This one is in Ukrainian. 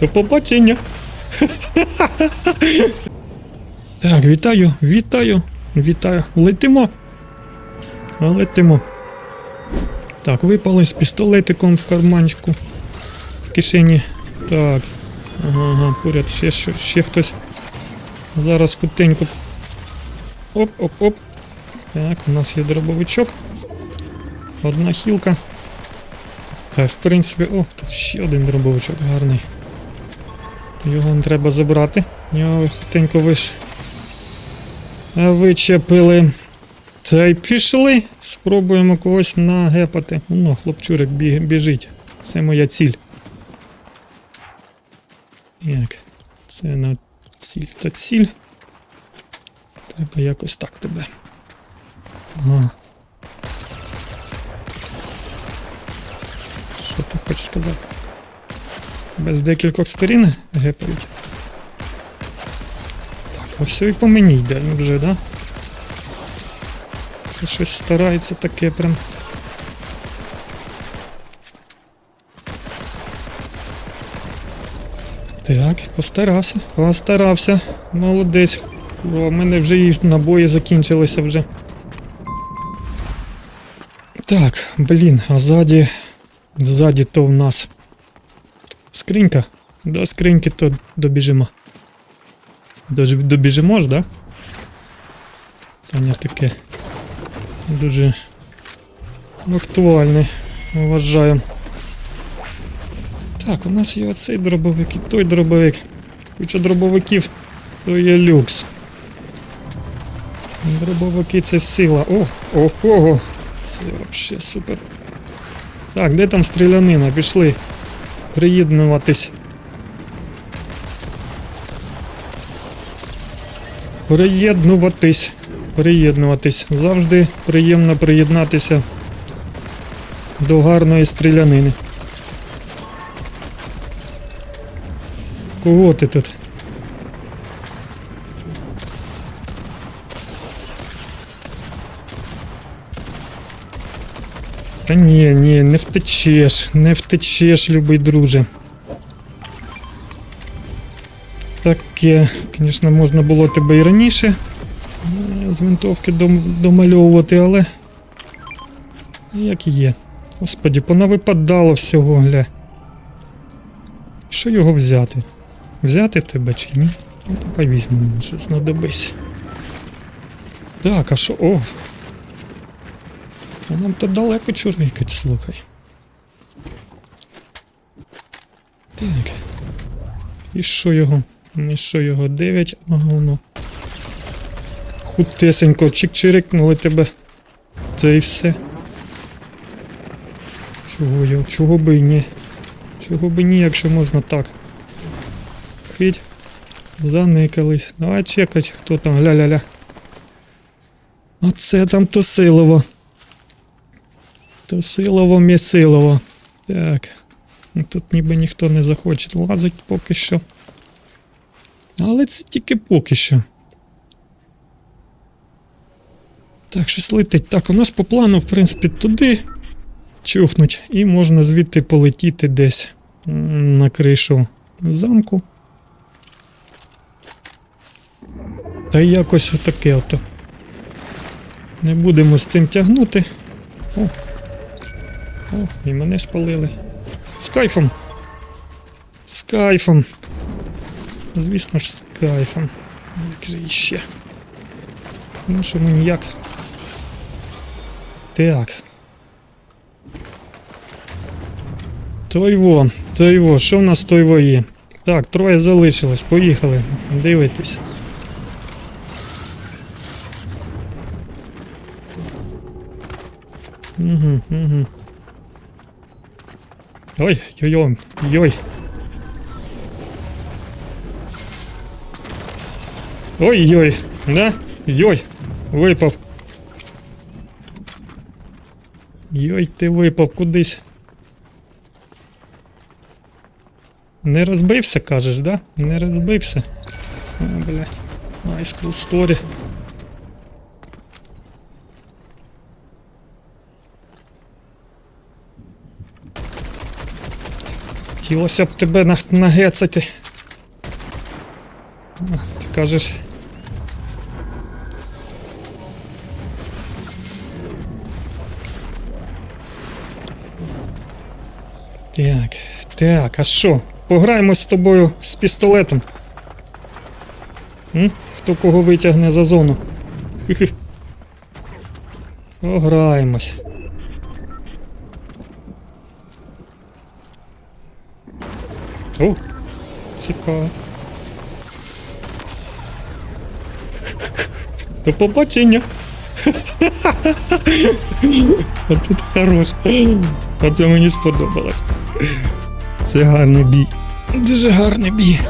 До побачення. Так, вітаю, вітаю, вітаю. Летимо. Летимо. Так, випали з пістолетиком в карманчику. В кишені. Так. Ага, ага, поряд ще, ще, ще хтось. Зараз хутенько. Оп-оп-оп. Так, у нас є дробовичок. Одна хілка. Так, в принципі, о, тут ще один дробовичок гарний. Його не треба забрати. Його хутенько виш. Вичепили. Та й пішли. Спробуємо когось нагепати. Ну, хлопчурик бі- біжить. Це моя ціль. Як? Це на ціль та ціль. Треба якось так тебе. Ага. Ти сказати? Без декількох сторін гепають. Так, ось і по мені йде вже, да? Це щось старається таке прям. Так, постарався, постарався. Молодець. В мене вже і набої закінчилися вже. Так, блін, а ззаді. Ззаді то в нас. Скринька. До скриньки то добіжимо. Добіжимо ж, да? Питання таке. Дуже актуальне, вважаю. Так, у нас є оцей дробовик і той дробовик. Куча дробовиків, то є люкс. Дробовики це сила. О, ого! Це взагалі супер. Так, де там стрілянина? Пішли. Приєднуватись. Приєднуватись. Приєднуватись. Завжди приємно приєднатися до гарної стрілянини. Кого ти тут? Та ні, ні, не втечеш, не втечеш, любий друже. Таке, звісно, можна було тебе і раніше е, з винтовки домальовувати, але. Як є. Господі, понавипадало всього, гля. Що його взяти? Взяти тебе чи ні? Ну, давай візьмемо, що знадобись. Так, а що. О! А нам то далеко чурикать, слухай. Так. І що його? І що його? 9, ага воно. Хутесенько чик-чирикнули тебе. Це і все. Чого його? Чого би і ні? Чого би ні, якщо можна так. Хить. Заникались. Давай чекать, хто там. Ля-ля-ля. Оце там Тосилово. Тосилово, місилово. Так. Ну, Тут ніби ніхто не захоче лазить поки що. Але це тільки поки що. Так, щось летить. Так, у нас по плану, в принципі, туди чухнуть, і можна звідти полетіти десь на кришу замку. Та якось отаке ото. Не будемо з цим тягнути. О. О, і мене спалили. З кайфом. З кайфом. Звісно ж, з кайфом. Як же іще. Ну що мені як? Так. Тойво, тойво, що в нас тойво є? Так, троє залишилось, поїхали. Дивитись. Угу, угу. Ой, йой, йой. Ой-йой, да? Йой, випав. Йой, ти випав кудись. Не розбився, кажеш, да? Не розбився. О, бля. Nice cool story. Хотілося б тебе на- нагецати. Ти кажеш. Так, так, а що? Пограємось з тобою з пістолетом. М? Хто кого витягне за зону? Пограємось. О, цікаво. До побачення. Тут хорош. Оце мені сподобалось. Це гарний бій. Дуже гарний бій.